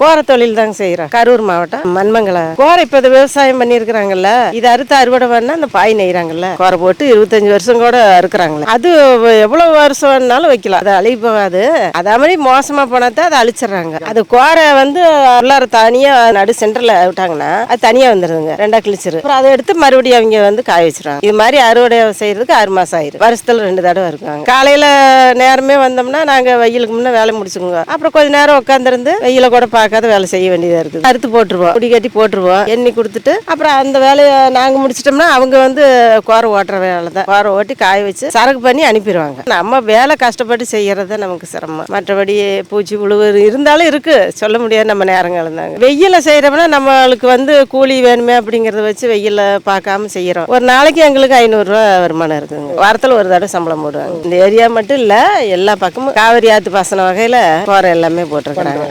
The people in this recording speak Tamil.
கோர தொழில் தாங்க செய்யறோம் கரூர் மாவட்டம் மண்மங்கலம் கோரை இப்ப இது விவசாயம் பண்ணிருக்கிறாங்கல்ல இது அறுத்து அறுவடை பண்ணா அந்த பாய் நெய்யறாங்கல்ல கோர போட்டு இருபத்தஞ்சு வருஷம் கூட அறுக்கிறாங்களே. அது எவ்வளவு வருஷம் வேணாலும் வைக்கலாம். அது அழிவு போகாது அதே மாதிரி மோசமா போனாத்தான் அதை அழிச்சிடுறாங்க. அது கோரை வந்து எல்லாரும் தனியா நடு சென்டர்ல விட்டாங்கன்னா அது தனியா வந்துருதுங்க. ரெண்டா கிழிச்சிரு அப்புறம் அதை எடுத்து மறுபடியும் அவங்க வந்து காய வச்சிருவாங்க. இது மாதிரி அறுவடை செய்யறதுக்கு ஆறு மாசம் ஆயிரும். வருஷத்துல ரெண்டு தடவை இருக்காங்க காலையில நேரமே வந்தோம்னா நாங்க வெயிலுக்கு முன்ன வேலை முடிச்சுக்குவோங்க. அப்புறம் கொஞ்ச நேரம் உட்காந்துருந்து வெயில கூட பார்க்காத வேலை செய்ய வேண்டியதாக இருக்குது. அறுத்து போட்டுருவோம். குடி கட்டி போட்டுருவோம். எண்ணி கொடுத்துட்டு அப்புறம் அந்த வேலையை நாங்கள் முடிச்சிட்டோம்னா அவங்க வந்து கோரை ஓட்டுற வேலை தான் கோரை ஓட்டி காய வச்சு சரக்கு பண்ணி அனுப்பிடுவாங்க. நம்ம வேலை கஷ்டப்பட்டு செய்யறது நமக்கு சிரமம். மற்றபடி பூச்சி புழு இருந்தாலும் இருக்குது சொல்ல முடியாது நம்ம நேரங்கள் தாங்க. வெயில செய்கிறோம்னா நம்மளுக்கு வந்து கூலி வேணுமே அப்படிங்கிறத வச்சு வெயில பார்க்காம செய்கிறோம் ஒரு நாளைக்கு எங்களுக்கு ஐநூறுரூவா வருமானம் இருக்குங்க. வாரத்தில் ஒரு தடவை சம்பளம் போடுவாங்க. இந்த ஏரியா மட்டும் இல்லை எல்லா பக்கமும் காவிரி ஆற்று பாசன வகையில் போகிற எல்லாமே போட்டிருக்கிறாங்க.